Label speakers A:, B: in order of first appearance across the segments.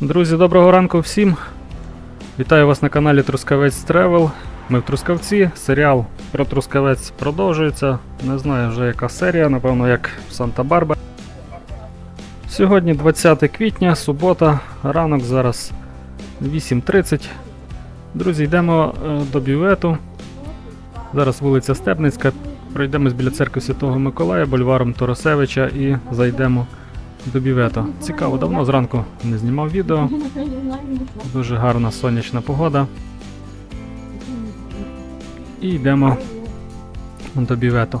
A: Друзі, доброго ранку всім. Вітаю вас на каналі Трускавець Тревел. Ми в Трускавці. Серіал про Трускавець продовжується. Не знаю вже яка серія, напевно, як Санта-Барба. Сьогодні 20 квітня, субота, ранок зараз 8.30. Друзі, йдемо е, до бювету. Зараз вулиця Степницька. Пройдемось біля церкви Святого Миколая, бульваром Торосевича і зайдемо до бювету. Цікаво, давно зранку не знімав відео. Дуже гарна сонячна погода. І йдемо до бювету.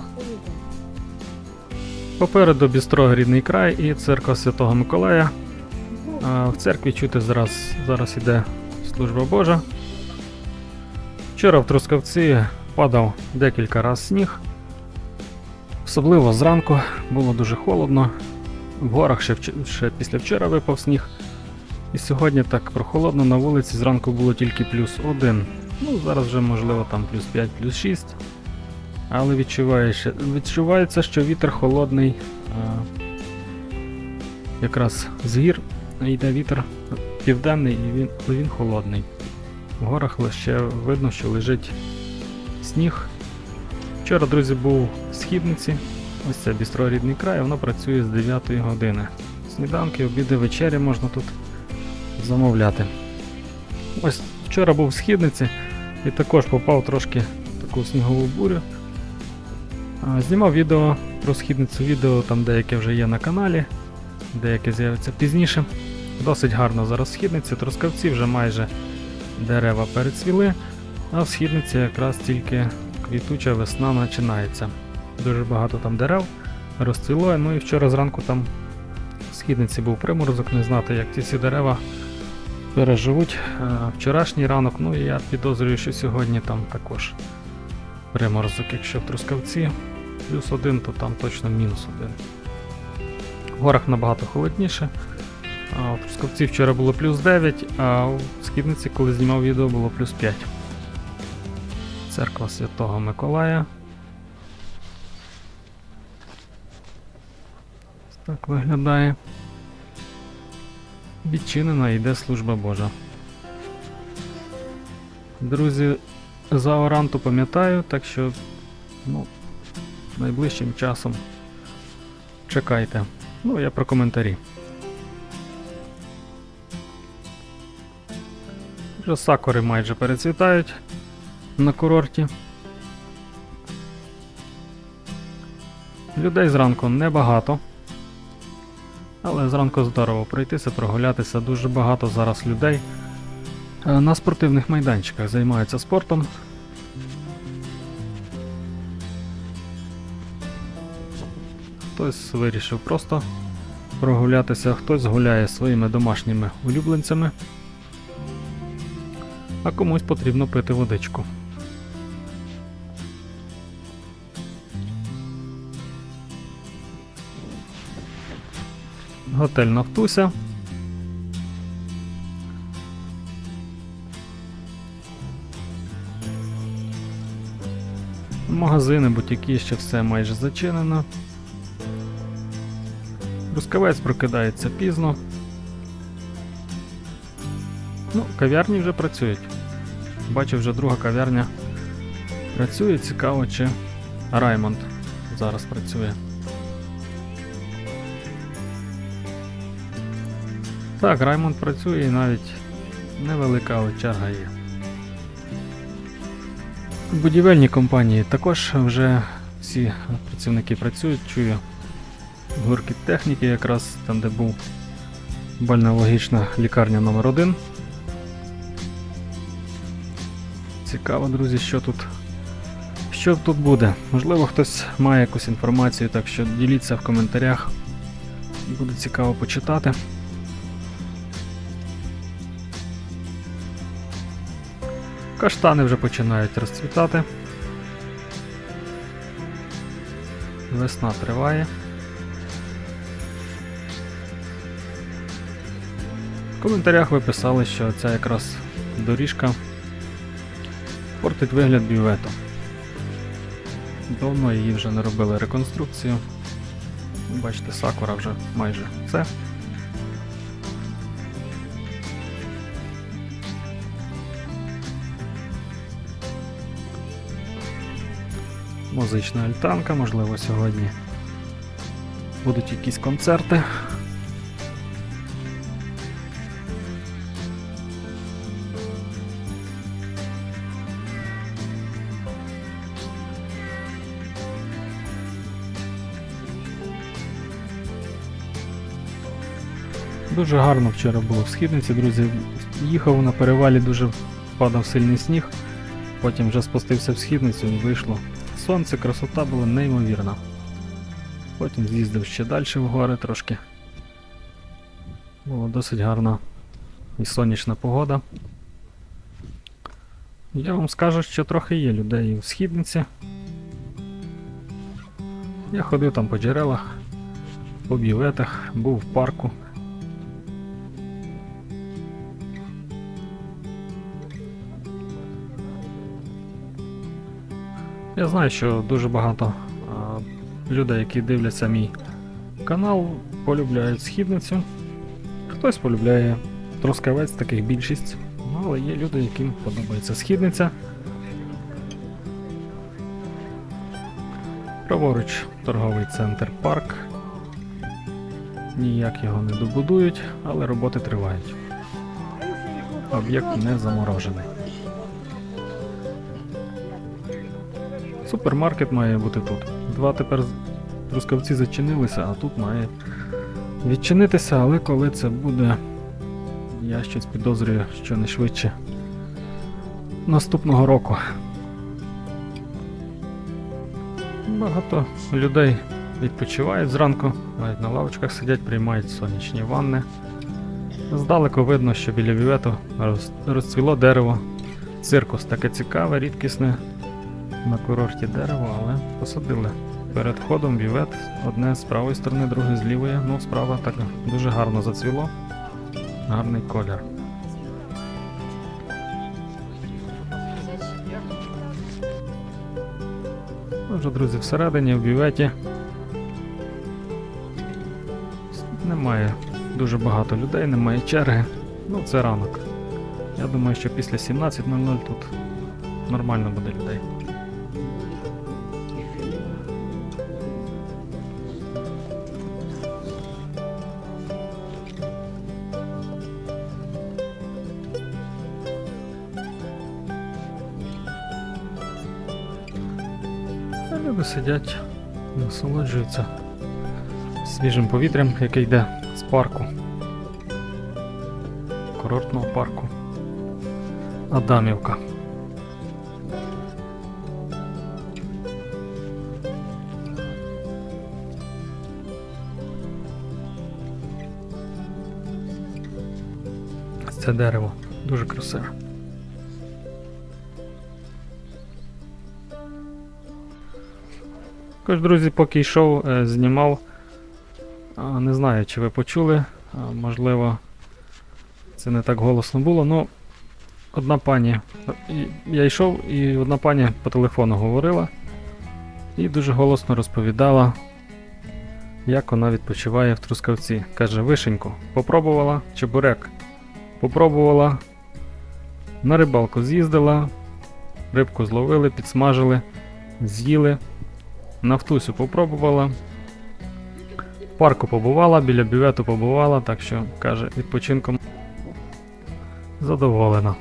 A: Попереду бістро рідний край і церква Святого Миколая. В церкві чути зараз, зараз іде служба Божа. Вчора в Трускавці падав декілька разів сніг. Особливо зранку було дуже холодно. В горах ще, ще після вчора випав сніг. І сьогодні так прохолодно на вулиці зранку було тільки плюс один. Ну, зараз вже можливо там плюс 5, плюс 6. Але відчувається, що вітер холодний. А, якраз з гір йде вітер південний і він, він холодний. В горах лише видно, що лежить сніг. Вчора, друзі, був в східниці. Ось це бістро рідний край, воно працює з 9 години. Сніданки, обіди, вечері можна тут замовляти. Ось вчора був в східниці і також попав трошки таку снігову бурю. Знімав відео про східницю, відео там деяке вже є на каналі, деяке з'явиться пізніше. Досить гарно зараз східниці, трускавці вже майже дерева перецвіли, а в східниці якраз тільки квітуча весна починається. Дуже багато там дерев розцвіло, ну і вчора зранку там в східниці був приморозок, не знати, як ці всі дерева переживуть е, вчорашній ранок. Ну і я підозрюю, що сьогодні там також приморозок. Якщо в Трускавці плюс один, то там точно мінус один. В горах набагато холодніше. В Трускавці вчора було плюс 9, а в східниці, коли знімав відео, було плюс 5. Церква Святого Миколая. Так виглядає. Відчинена йде служба Божа. Друзі, за Оранту пам'ятаю, так що ну, найближчим часом чекайте. Ну, я про коментарі. Вже сакури майже перецвітають на курорті. Людей зранку небагато. Але зранку здорово пройтися, прогулятися. Дуже багато зараз людей е, на спортивних майданчиках займаються спортом. Хтось вирішив просто прогулятися, хтось гуляє своїми домашніми улюбленцями, а комусь потрібно пити водичку. Готель Нафтуся. Магазини, бутіки, ще все майже зачинено. Рускавець прокидається пізно. Ну, кав'ярні вже працюють. Бачу, вже друга кав'ярня працює. Цікаво, чи Раймонд зараз працює. Так, Раймонд працює і навіть невелика черга є. Будівельні компанії також вже всі працівники працюють, чую гуркіт техніки, якраз там, де був бальнеологічна лікарня номер 1 Цікаво, друзі, що тут. Що тут буде? Можливо, хтось має якусь інформацію, так що діліться в коментарях. Буде цікаво почитати. Каштани вже починають розцвітати. Весна триває. В коментарях ви писали, що ця якраз доріжка портить вигляд бювету. Давно її вже не робили реконструкцію. Бачите, сакура вже майже все. Музична альтанка, можливо, сьогодні будуть якісь концерти. Дуже гарно вчора було в східниці, друзі. Їхав на перевалі, дуже падав сильний сніг. Потім вже спустився в східницю і вийшло. Сонце, красота була неймовірна. Потім з'їздив ще далі в гори трошки. Була досить гарна і сонячна погода. Я вам скажу, що трохи є людей в східниці. Я ходив там по джерелах, по бюветах, був в парку. Я знаю, що дуже багато людей, які дивляться мій канал, полюбляють східницю. Хтось полюбляє трускавець, таких більшість. Ну, але є люди, яким подобається східниця. Праворуч торговий центр парк. Ніяк його не добудують, але роботи тривають. Об'єкт не заморожений. Супермаркет має бути тут. Два тепер трускавці зачинилися, а тут має відчинитися, але коли це буде, я щось підозрюю, що не швидше наступного року. Багато людей відпочивають зранку, навіть на лавочках сидять, приймають сонячні ванни. Здалеку видно, що біля роз- розцвіло дерево. Циркус таке цікаве, рідкісне на курорті дерево, але посадили. Перед входом бювет, одне з правої сторони, друге з лівої. Ну, справа так дуже гарно зацвіло. Гарний колір. Отже, друзі, всередині в бюветі немає дуже багато людей, немає черги. Ну, це ранок. Я думаю, що після 17.00 тут нормально буде людей. Сидять, насолоджуються свіжим повітрям, яке йде з парку. Курортного парку. Адамівка. Це дерево дуже красиве. Також, друзі, поки йшов, е, знімав. Не знаю, чи ви почули, можливо, це не так голосно було. Ну, одна пані. Я йшов, і одна пані по телефону говорила і дуже голосно розповідала, як вона відпочиває в Трускавці. Каже, вишеньку, попробувала чебурек. Попробувала, на рибалку з'їздила, рибку зловили, підсмажили, з'їли. Нафтусю попробувала. Парку побувала, біля бювету побувала, так що каже, відпочинком задоволена.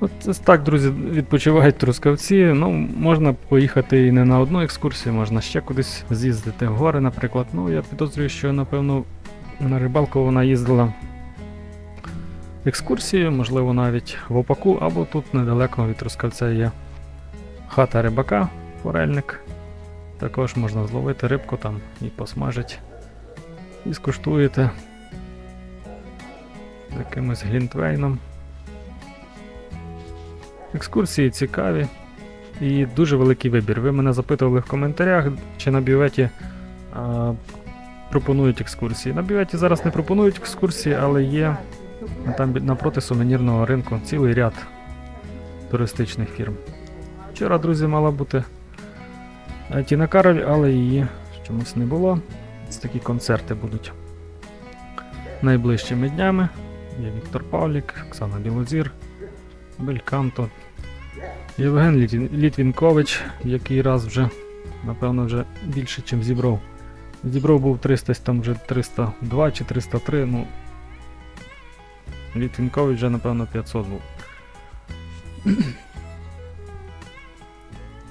A: От так, друзі, відпочивають трускавці. Ну, можна поїхати і не на одну екскурсію, можна ще кудись з'їздити в гори, наприклад. Ну, я підозрюю, що напевно на рибалку вона їздила екскурсію, можливо, навіть в Опаку, або тут недалеко від Трускавця є хата рибака, форельник. Також можна зловити рибку там і посмажити. І скуштуєте з якимось глінтвейном. Екскурсії цікаві і дуже великий вибір. Ви мене запитували в коментарях, чи на бюветі а, пропонують екскурсії. На бюветі зараз не пропонують екскурсії, але є там напроти сувенірного ринку цілий ряд туристичних фірм. Вчора, друзі, мала бути Тіна Кароль, але її чомусь не було. Ось такі концерти будуть найближчими днями. Є Віктор Павлік, Оксана Білозір, Бельканто, Євген Літвінкович, який раз вже, напевно, вже більше, ніж зібров. Зібров був 300, там вже 302 чи 303, ну. Літвінкович вже, напевно, 500 був.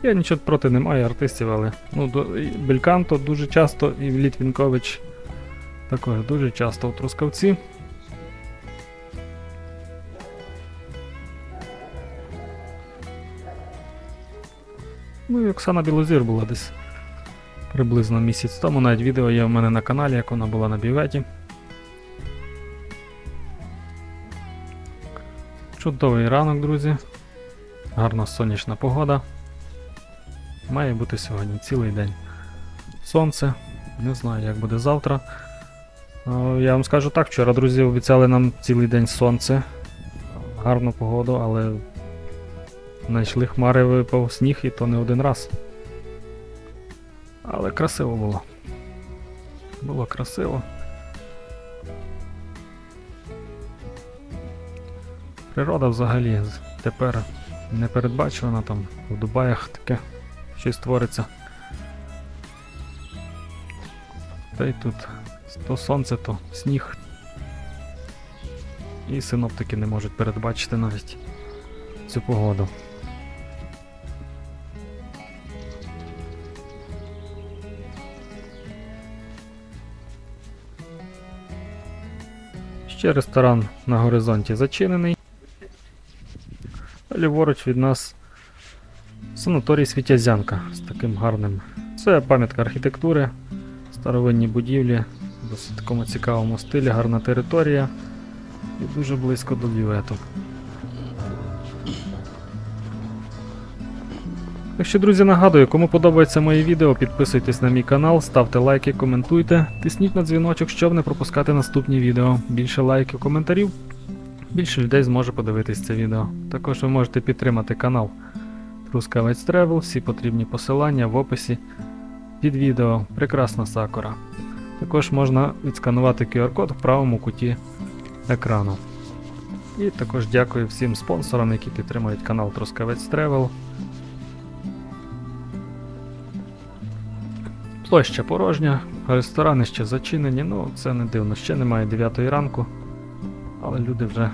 A: Я нічого проти не маю артистів, але ну, Бельканто дуже часто і Літвінкович також дуже часто у Трускавці. Ну і Оксана Білозір була десь приблизно місяць тому. Навіть відео є в мене на каналі, як вона була на бюветі. Чудовий ранок, друзі. Гарна сонячна погода. Має бути сьогодні цілий день. Сонце. Не знаю, як буде завтра. Е, Я вам скажу так, вчора, друзі, обіцяли нам цілий день сонце. Гарну погоду, але знайшли хмари, випав сніг і то не один раз. Але красиво було. Було красиво. Природа взагалі тепер не передбачувана там в Дубаях таке щось твориться. Та й тут то сонце, то сніг. І синоптики не можуть передбачити навіть цю погоду. Ще ресторан на горизонті зачинений. Ліворуч від нас санаторій Світязянка з таким гарним. Це пам'ятка архітектури, старовинні будівлі, в досить такому цікавому стилі, гарна територія і дуже близько до бювету. Так що, друзі, нагадую, кому подобається моє відео, підписуйтесь на мій канал, ставте лайки, коментуйте, тисніть на дзвіночок, щоб не пропускати наступні відео. Більше лайків, коментарів, більше людей зможе подивитись це відео. Також ви можете підтримати канал Трускавець Тревел, всі потрібні посилання в описі під відео. Прекрасна сакура. Також можна відсканувати QR-код в правому куті екрану. І також дякую всім спонсорам, які підтримують канал Трускавець Тревел. Площа порожня, ресторани ще зачинені, ну це не дивно, ще немає 9 ранку, але люди вже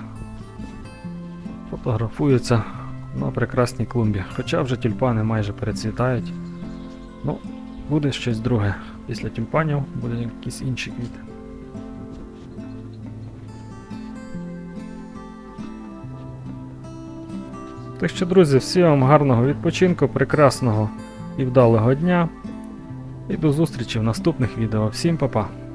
A: фотографуються на прекрасній клумбі. Хоча вже тюльпани майже перецвітають. Ну, буде щось друге. Після тюльпанів буде якісь інші квіти. Так що, друзі, всім вам гарного відпочинку, прекрасного і вдалого дня. І до зустрічі в наступних відео. Всім па-па!